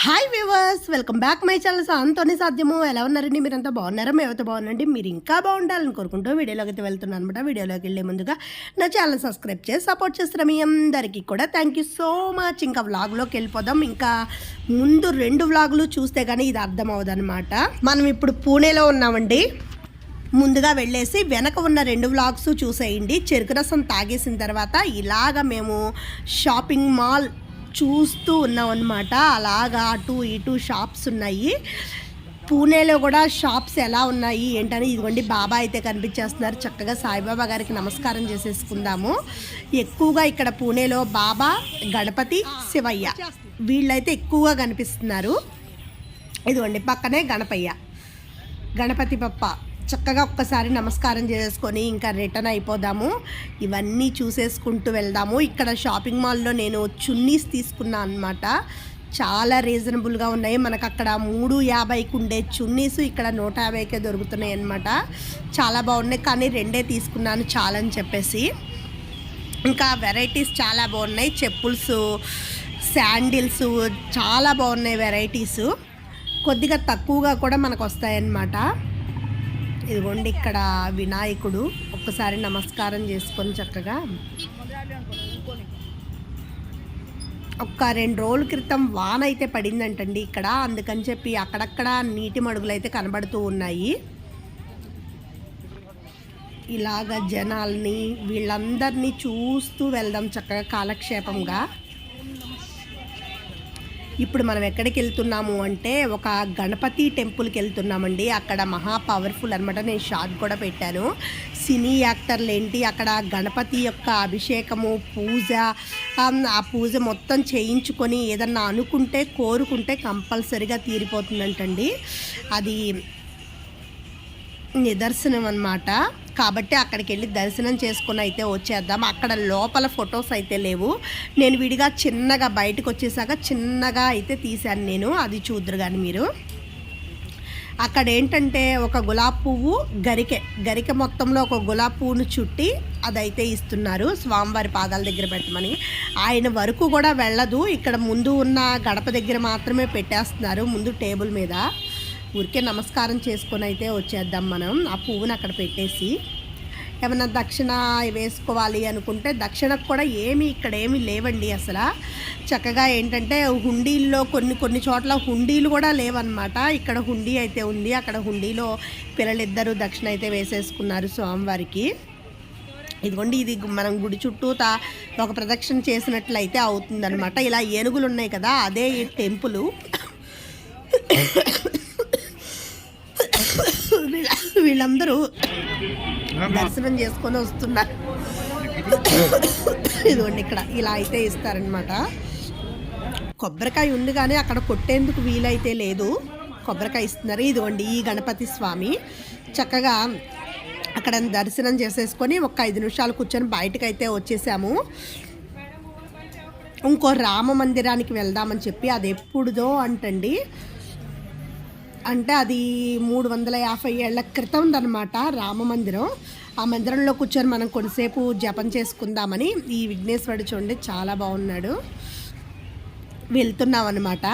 Hi viewers welcome back my channel అంతోనే సాధ్యము ఎలా ఉన్నారండి? మీరంతా బాగున్నారా? మేమైతే బాగున్నాండి మీరు ఇంకా బాగుండాలని కోరుకుంటూ వీడియోలోకి అయితే వెళ్తున్నాను అనమాట వీడియోలోకి వెళ్ళే ముందుగా నా ఛానల్ సబ్స్క్రైబ్ చేసి సపోర్ట్ చేస్తున్న మీ అందరికీ కూడా థ్యాంక్ యూ సో మచ్ ఇంకా వ్లాగ్లోకి వెళ్ళిపోదాం. ఇంకా ముందు రెండు వ్లాగులు చూస్తే కానీ ఇది అర్థం మనం ఇప్పుడు పూణేలో ఉన్నామండి. ముందుగా వెళ్ళేసి వెనక ఉన్న రెండు వ్లాగ్స్ చూసేయండి. చెరుకు రసం తాగేసిన తర్వాత ఇలాగ మేము షాపింగ్ మాల్ చూస్తూ ఉన్నాం అనమాట అలాగా అటు ఇటు షాప్స్ ఉన్నాయి. పూణేలో కూడా షాప్స్ ఎలా ఉన్నాయి ఏంటని ఇదిగోండి బాబా అయితే కనిపించేస్తున్నారు. చక్కగా సాయిబాబా గారికి నమస్కారం చేసేసుకుందాము. ఎక్కువగా ఇక్కడ పూణేలో బాబా గణపతి శివయ్య వీళ్ళైతే ఎక్కువగా కనిపిస్తున్నారు. ఇదిగోండి పక్కనే గణపయ్య గణపతి పప్ప చక్కగా ఒక్కసారి నమస్కారం చేసుకొని ఇంకా రిటర్న్ అయిపోదాము. ఇవన్నీ చూసేసుకుంటూ వెళ్దాము. ఇక్కడ షాపింగ్ మాల్లో నేను చున్నీస్ తీసుకున్నా అనమాట చాలా రీజనబుల్గా ఉన్నాయి. మనకు అక్కడ మూడు యాభైకి ఉండే చున్నీస్ ఇక్కడ నూట యాభైకే దొరుకుతున్నాయి అనమాట చాలా బాగున్నాయి. కానీ రెండే తీసుకున్నాను చాలని చెప్పేసి. ఇంకా వెరైటీస్ చాలా బాగున్నాయి. చెప్పుల్స్ శాండిల్స్ చాలా బాగున్నాయి వెరైటీస్. కొద్దిగా తక్కువగా కూడా మనకు వస్తాయన్నమాట. ఇదిగోండి ఇక్కడ వినాయకుడు. ఒక్కసారి నమస్కారం చేసుకొని చక్కగా ఒక్క రెండు రోజుల క్రితం వాన అయితే పడిందంటండి ఇక్కడ. అందుకని చెప్పి అక్కడక్కడ నీటి మడుగులు అయితే కనబడుతూ ఉన్నాయి. ఇలాగ జనాల్ని వీళ్ళందరినీ చూస్తూ వెళ్దాం చక్కగా కాలక్షేపంగా. ఇప్పుడు మనం ఎక్కడికి వెళ్తున్నాము అంటే ఒక గణపతి టెంపుల్కి వెళ్తున్నామండి. అక్కడ మహా పవర్ఫుల్ అనమాట నేను షార్ట్ కూడా పెట్టాను. సినీ యాక్టర్లు ఏంటి అక్కడ గణపతి యొక్క అభిషేకము పూజ ఆ పూజ మొత్తం చేయించుకొని ఏదన్నా అనుకుంటే కోరుకుంటే కంపల్సరిగా తీరిపోతుందంటండి. అది నిదర్శనం అన్నమాట కాబట్టి అక్కడికి వెళ్ళి దర్శనం చేసుకుని అయితే వచ్చేద్దాం. అక్కడ లోపల ఫొటోస్ అయితే లేవు. నేను విడిగా చిన్నగా బయటకు వచ్చేసాక చిన్నగా అయితే తీశాను నేను. అది చూద్దరు కానీ మీరు. అక్కడ ఏంటంటే ఒక గులాబ్ పువ్వు గరికె గరికె మొత్తంలో ఒక గులాబ్ పువ్వును చుట్టి అదైతే ఇస్తున్నారు. స్వామివారి పాదాల దగ్గర పెట్టమని. ఆయన వరకు కూడా వెళ్ళదు. ఇక్కడ ముందు ఉన్న గడప దగ్గర మాత్రమే పెట్టేస్తున్నారు ముందు టేబుల్ మీద. ఊరికే నమస్కారం చేసుకొని అయితే వచ్చేద్దాం మనం. ఆ పువ్వుని అక్కడ పెట్టేసి ఏమన్నా దక్షిణ వేసుకోవాలి అనుకుంటే దక్షిణకు కూడా ఏమి ఇక్కడ ఏమీ లేవండి అసలు. చక్కగా ఏంటంటే హుండీల్లో కొన్ని కొన్ని చోట్ల హుండీలు కూడా లేవన్నమాట. ఇక్కడ హుండీ అయితే ఉంది. అక్కడ హుండీలో పిల్లలిద్దరూ దక్షిణ అయితే వేసేసుకున్నారు స్వామివారికి. ఇదిగోండి ఇది మనం గుడి చుట్టూ తా ఒక ప్రదక్షిణ చేసినట్లయితే అవుతుందనమాట ఇలా ఏనుగులు ఉన్నాయి కదా అదే ఈ టెంపుల్. వీళ్ళందరూ దర్శనం చేసుకొని వస్తున్నారు. ఇదిగోండి ఇక్కడ ఇలా అయితే ఇస్తారనమాట కొబ్బరికాయ ఉంది కానీ అక్కడ కొట్టేందుకు వీలైతే లేదు. కొబ్బరికాయ ఇస్తున్నారు. ఇదిగోండి ఈ గణపతి స్వామి. చక్కగా అక్కడ దర్శనం చేసేసుకొని ఒక ఐదు నిమిషాలు కూర్చొని బయటకు అయితే వచ్చేసాము. ఇంకో రామ మందిరానికి వెళ్దామని చెప్పి అది ఎప్పుడుదో అంటండి. అంటే అది మూడు వందల యాభై ఏళ్ళ క్రితం అనమాట రామ మందిరం. ఆ మందిరంలో కూర్చొని మనం కొంతసేపు జపం చేసుకుందామని ఈ విఘ్నేశ్వరుడు చూడండి చాలా బాగున్నాడు. వెళ్తున్నాం అనమాట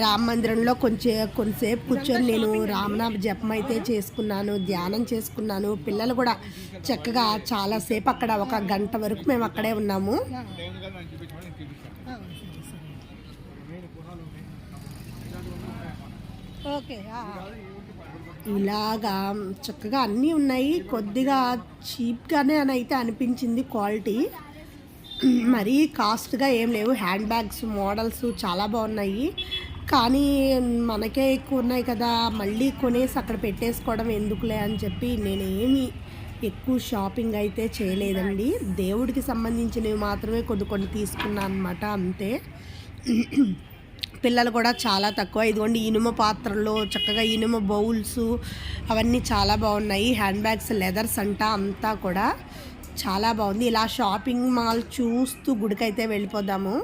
రామ మందిరంలో కొంచెం కొంతసేపు కూర్చొని నేను రామనామ జపం అయితే చేసుకున్నాను ధ్యానం చేసుకున్నాను. పిల్లలు కూడా చక్కగా చాలాసేపు అక్కడ ఒక గంట వరకు మేము అక్కడే ఉన్నాము. ఓకే ఇలాగా చక్కగా అన్నీ ఉన్నాయి. కొద్దిగా చీప్గానే అని అయితే అనిపించింది క్వాలిటీ. మరీ కాస్ట్గా ఏం లేవు. హ్యాండ్ బ్యాగ్స్ మోడల్స్ చాలా బాగున్నాయి. కానీ మనకే ఎక్కువ ఉన్నాయి కదా. మళ్ళీ కొనేసి అక్కడ పెట్టేసుకోవడం ఎందుకులే అని చెప్పి నేనేమి ఎక్కువ షాపింగ్ అయితే చేయలేదండి. దేవుడికి సంబంధించినవి మాత్రమే కొన్ని కొన్ని తీసుకున్నాను అనమాట అంతే. పిల్లలు కూడా చాలా తక్కువ. ఇదిగోండి ఇనుమ పాత్రలు చక్కగా ఇనుమ బౌల్స్ అవన్నీ చాలా బాగున్నాయి. హ్యాండ్ బ్యాగ్స్ లెదర్స్ అంట అంతా కూడా చాలా బాగుంది. ఇలా షాపింగ్ మాల్ చూస్తూ గుడికైతే వెళ్ళిపోదాము.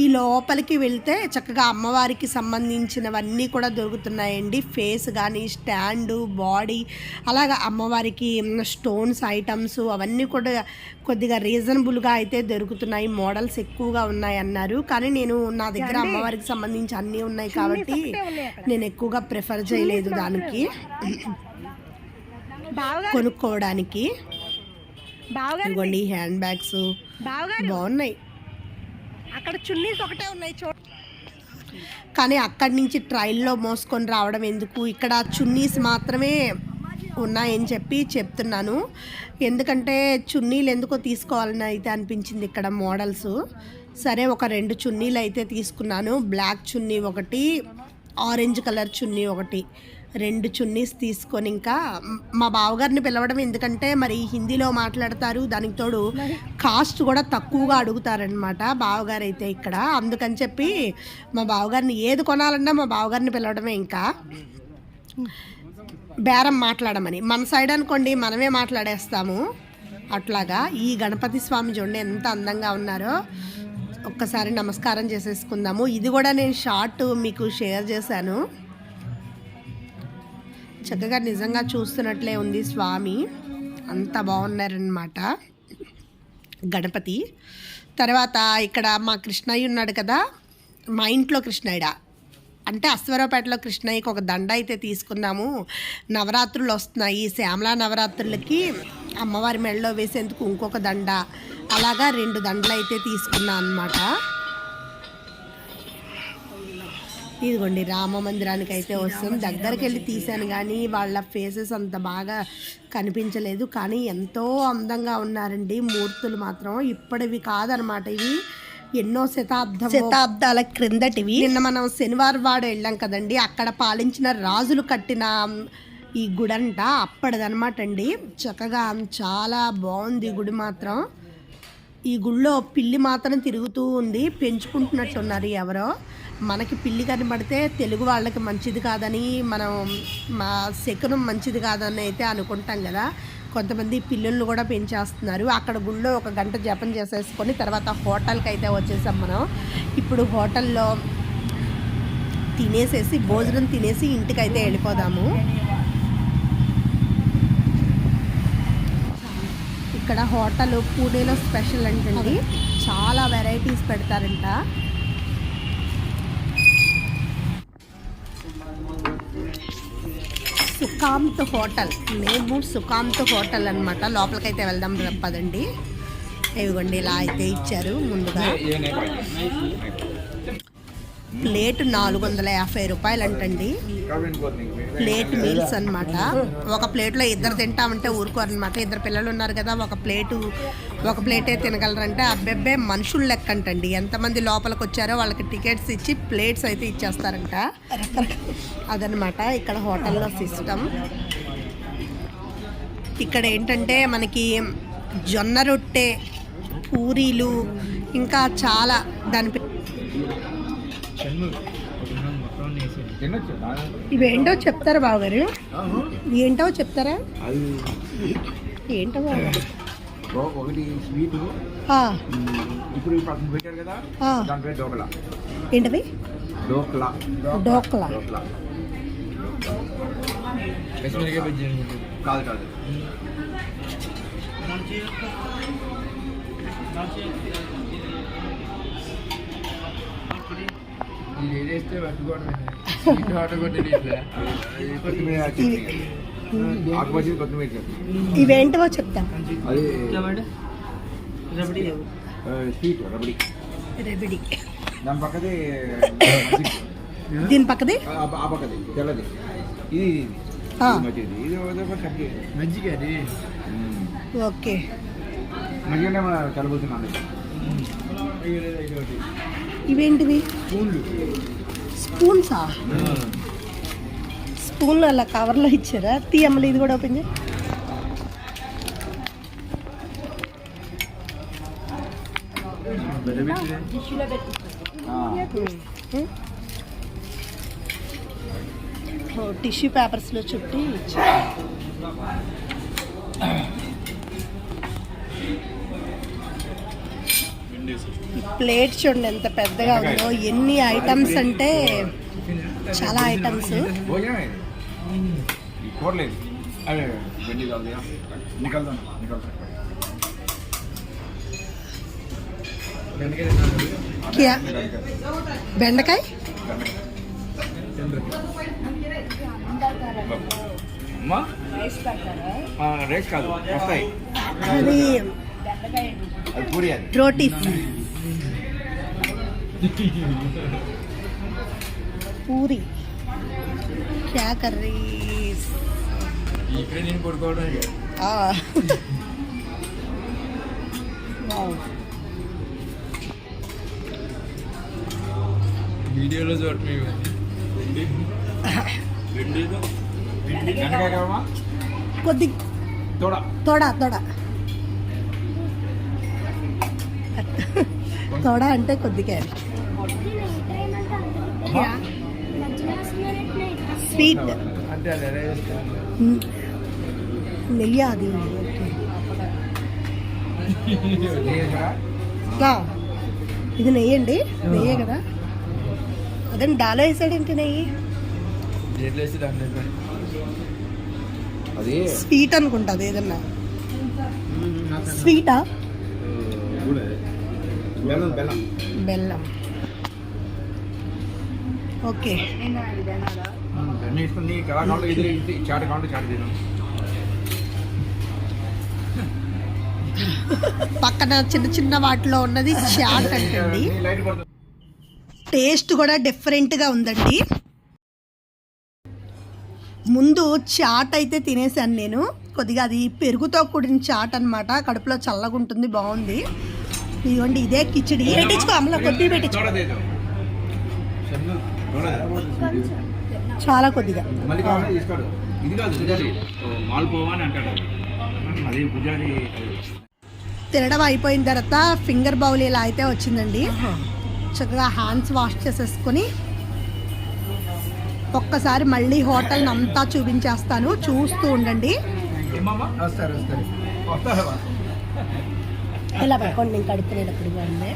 ఈ లోపలికి వెళ్తే చక్కగా అమ్మవారికి సంబంధించినవన్నీ కూడా దొరుకుతున్నాయండి. ఫేస్ కానీ స్టాండు బాడీ అలాగా అమ్మవారికి స్టోన్స్ ఐటమ్స్ అవన్నీ కూడా కొద్దిగా రీజనబుల్గా అయితే దొరుకుతున్నాయి. మోడల్స్ ఎక్కువగా ఉన్నాయి అన్నారు కానీ నేను నా దగ్గర అమ్మవారికి సంబంధించి అన్నీ ఉన్నాయి కాబట్టి నేను ఎక్కువగా ప్రిఫర్ చేయలేదు దానికి. కొనుక్కోవడానికి. ఇదిగోండి హ్యాండ్ బ్యాగ్స్. బాగున్నాయి అక్కడ చున్నీస్ ఒకటే ఉన్నాయి చూడ కానీ అక్కడి నుంచి ట్రైల్లో మోసుకొని రావడం ఎందుకు? ఇక్కడ చున్నీస్ మాత్రమే ఉన్నాయని చెప్పి చెప్తున్నాను. ఎందుకంటే చున్నీలు ఎందుకో తీసుకోవాలని అయితే అనిపించింది ఇక్కడ మోడల్స్. సరే ఒక రెండు చున్నీలు అయితే తీసుకున్నాను. బ్లాక్ చున్నీ ఒకటి ఆరెంజ్ కలర్ చున్నీ ఒకటి. రెండు చున్నీస్ తీసుకొని ఇంకా మ్, బావగారిని పిలవడం ఎందుకంటే మరి హిందీలో మాట్లాడతారు దానికి తోడు కాస్ట్ కూడా తక్కువగా అడుగుతారనమాట బావగారు అయితే ఇక్కడ. అందుకని చెప్పి మా బావగారిని ఏది కొనాలన్నా మా బావగారిని పిలవడమే ఇంకా. బేరం మాట్లాడమని. మన సైడ్ అనుకోండి మనమే మాట్లాడేస్తాము. అట్లాగా ఈ గణపతి స్వామి చూడండి ఎంత అందంగా ఉన్నారో. ఒక్కసారి నమస్కారం చేసేసుకుందాము. ఇది కూడా నేను షార్ట్ మీకు షేర్ చేశాను. చక్కగా నిజంగా చూస్తున్నట్లే ఉంది స్వామి. అంత బాగున్నారనమాట గణపతి. తర్వాత ఇక్కడ మా కృష్ణయ్య ఉన్నాడు కదా మా ఇంట్లో కృష్ణయ్య. అంటే అశ్వరావుపేటలో కృష్ణయ్యకి ఒక దండ అయితే తీసుకున్నాము నవరాత్రులు వస్తున్నాయి. శ్యామలా నవరాత్రులకి అమ్మవారి మెడలో వేసేందుకు ఇంకొక దండ. అలాగా రెండు దండలు అయితే తీసుకున్నాను అనమాట ఇదిగోండి రామ మందిరానికి అయితే వస్తాం. దగ్గరికి వెళ్ళి తీశాను కానీ వాళ్ళ ఫేసెస్ అంత బాగా కనిపించలేదు. కానీ ఎంతో అందంగా ఉన్నారండి మూర్తులు మాత్రం. ఇప్పటివి కాదనమాట ఇవి. ఎన్నో శతాబ్దం శతాబ్దాల క్రిందటివి. నిన్న మనం శనివారం వాడు వెళ్ళాం కదండి. అక్కడ పాలించిన రాజులు కట్టిన ఈ గుడి అంట అప్పటిదనమాట అండి. చక్కగా చాలా బాగుంది గుడి మాత్రం. ఈ గుళ్ళో పిల్లి మాత్రం తిరుగుతూ ఉంది. పెంచుకుంటున్నట్టున్నారు ఎవరో. మనకి పిల్లి కనబడితే తెలుగు వాళ్ళకి మంచిది కాదని మనం మా శకునం మంచిది కాదని అయితే అనుకుంటాం కదా. కొంతమంది పిల్లులను కూడా పెంచేస్తున్నారు. అక్కడ గుళ్ళో ఒక గంట జపం చేసేసుకొని తర్వాత హోటల్కి అయితే వచ్చేసాం మనం. ఇప్పుడు హోటల్లో తినేసేసి భోజనం తినేసి ఇంటికైతే వెళ్ళిపోదాము. ఇక్కడ హోటల్ పూణేలో స్పెషల్ అంటండి. చాలా వెరైటీస్ పెడతారంట. సుకాంత్ హోటల్. మేము సుకాంత్ హోటల్ అనమాట లోపలికైతే వెళ్దాం ర- పదండి ఇలా అయితే ఇచ్చారు ముందుగా. ప్లేట్ నాలుగు వందల యాభై రూపాయలు అంటండి ప్లేట్ మీల్స్ అన్నమాట. ఒక ప్లేట్లో ఇద్దరు తింటామంటే ఊరుకోరు అనమాట ఇద్దరు పిల్లలు ఉన్నారు కదా ఒక ప్లేటు ఒక ప్లేటే తినగలరంటే అబ్బెబ్బే మనుషులు లెక్క అంటండి ఎంతమంది లోపలికి వచ్చారో వాళ్ళకి టికెట్స్ ఇచ్చి ప్లేట్స్ అయితే ఇచ్చేస్తారంట. అదనమాట ఇక్కడ హోటల్లో సిస్టమ్. ఇక్కడ ఏంటంటే మనకి జొన్న రొట్టె పూరీలు ఇంకా చాలా దాని ఇవేంటో చెప్తారా బావగారు? ఏంటో చెప్తారా? ఏంటో బావగారు? ఒకటి స్వీట్. ఇప్పుడు ఈ పక్కన పెట్టారు కదా. దాని పేరు డోకలా. ఏంటవి డోక్లా. కాదు కాదు. ఆకుపచ్చి కొత్తిమీర చట్నీ ఇవేంటివో చెప్తా. అది ఆ, స్వీట్ రబడి. రెబిడి. దాని పక్కది ఓకే. ఇవేంటివి? స్పూన్సా స్పూన్లు అలా కవర్లో ఇచ్చారా తీయమ్మలు ఇది కూడా ఓపెన్ చేయి టిష్యూ పేపర్స్లో చుట్టి ఇచ్చారు ప్లేట్ చూడండి ఎంత పెద్దగా ఉందో ఎన్ని ఐటమ్స్ అంటే చాలా ఐటమ్స్ బెండకాయ? రైస్ కాదు వస్తాయి. అది అది పూరి అది రోటీస్ పూరి క్యా కర్రీస్ ఇక్కడ నేను పడుకోవడం ఆ. వావ్. వీడియోలో చూడటం వెనకాయ కావా కొద్ది తోడ తోడా తోడా తోడా అంటే కొద్దిగా స్వీట్. నెయ్యి అది. ఇది నెయ్యి అండి నెయ్యే కదా. అదే డాలో వేసాడేంటి నెయ్యి? స్వీట్ అనుకుంటా అది ఏదన్నా. స్వీటా? బెల్లం బెల్లం. బెల్లం. ఓకే. పక్కన చిన్న చిన్న వాటిలో ఉన్నది చాట్ అంటండి. టేస్ట్ కూడా డిఫరెంట్గా ఉందండి. ముందు చాట్ అయితే తినేసాను నేను. కొద్దిగా అది పెరుగుతో కూడిన చాట్ అన్నమాట. కడుపులో చల్లగా ఉంటుంది బాగుంది. ఇదిగోండి ఇదే కిచిడి. పెట్టించుకో అమ్మలో కొద్దిగా పెట్టించుకో. చాలా కొద్దిగా. తినడం అయిపోయిన తర్వాత ఫింగర్ బౌల్ ఇలా అయితే వచ్చిందండి. చక్కగా హ్యాండ్స్ వాష్ చేసేసుకొని ఒక్కసారి మళ్ళీ హోటల్ అంతా చూపించేస్తాను. చూస్తూ ఉండండి. ఇలా పట్టుకోండి నేను కడుపునేటప్పుడు బాగుంది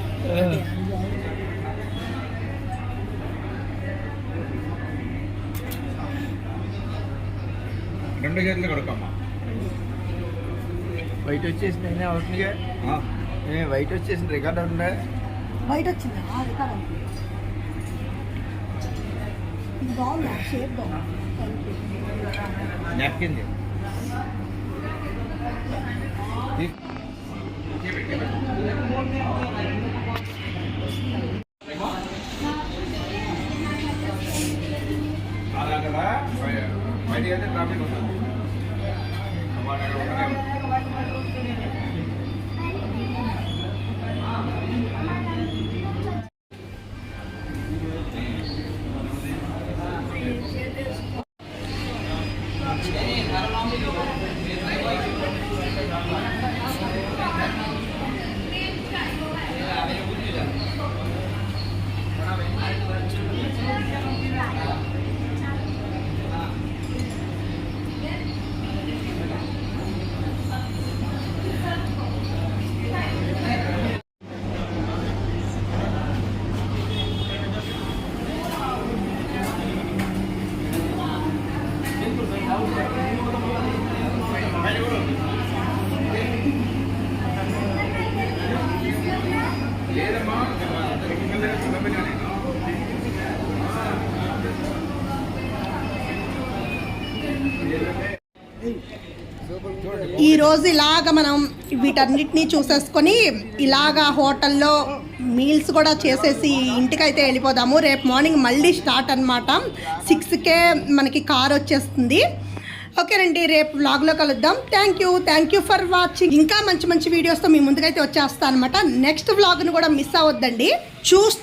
రెండు చేతులు కొడుకమ్మా వైట్ వచ్చేసింది అయినా అవుతుందిగా. ఏ వైట్ వచ్చేసింది. రికార్డ్ ఉందా బయట వచ్చిందా? కాదు. ఇది బాగుందా? షేప్ బాగుంది? Napkin Give it, give it. ఈ రోజు ఇలాగ మనం వీటన్నిటిని చూసేసుకొని ఇలాగా హోటల్లో మీల్స్ కూడా చేసేసి ఇంటికైతే వెళ్ళిపోదాము. రేపు మార్నింగ్ మళ్ళీ స్టార్ట్ అనమాట సిక్స్కే మనకి కార్ వచ్చేస్తుంది. ఓకేనండి రేపు వ్లాగ్లో కలుద్దాం. Thank you thank you for watching ఇంకా మంచి మంచి వీడియోస్తో మీ ముందుకైతే వచ్చేస్తా అనమాట నెక్స్ట్ వ్లాగ్ను కూడా మిస్ అవ్వద్దండి. చూస్తూ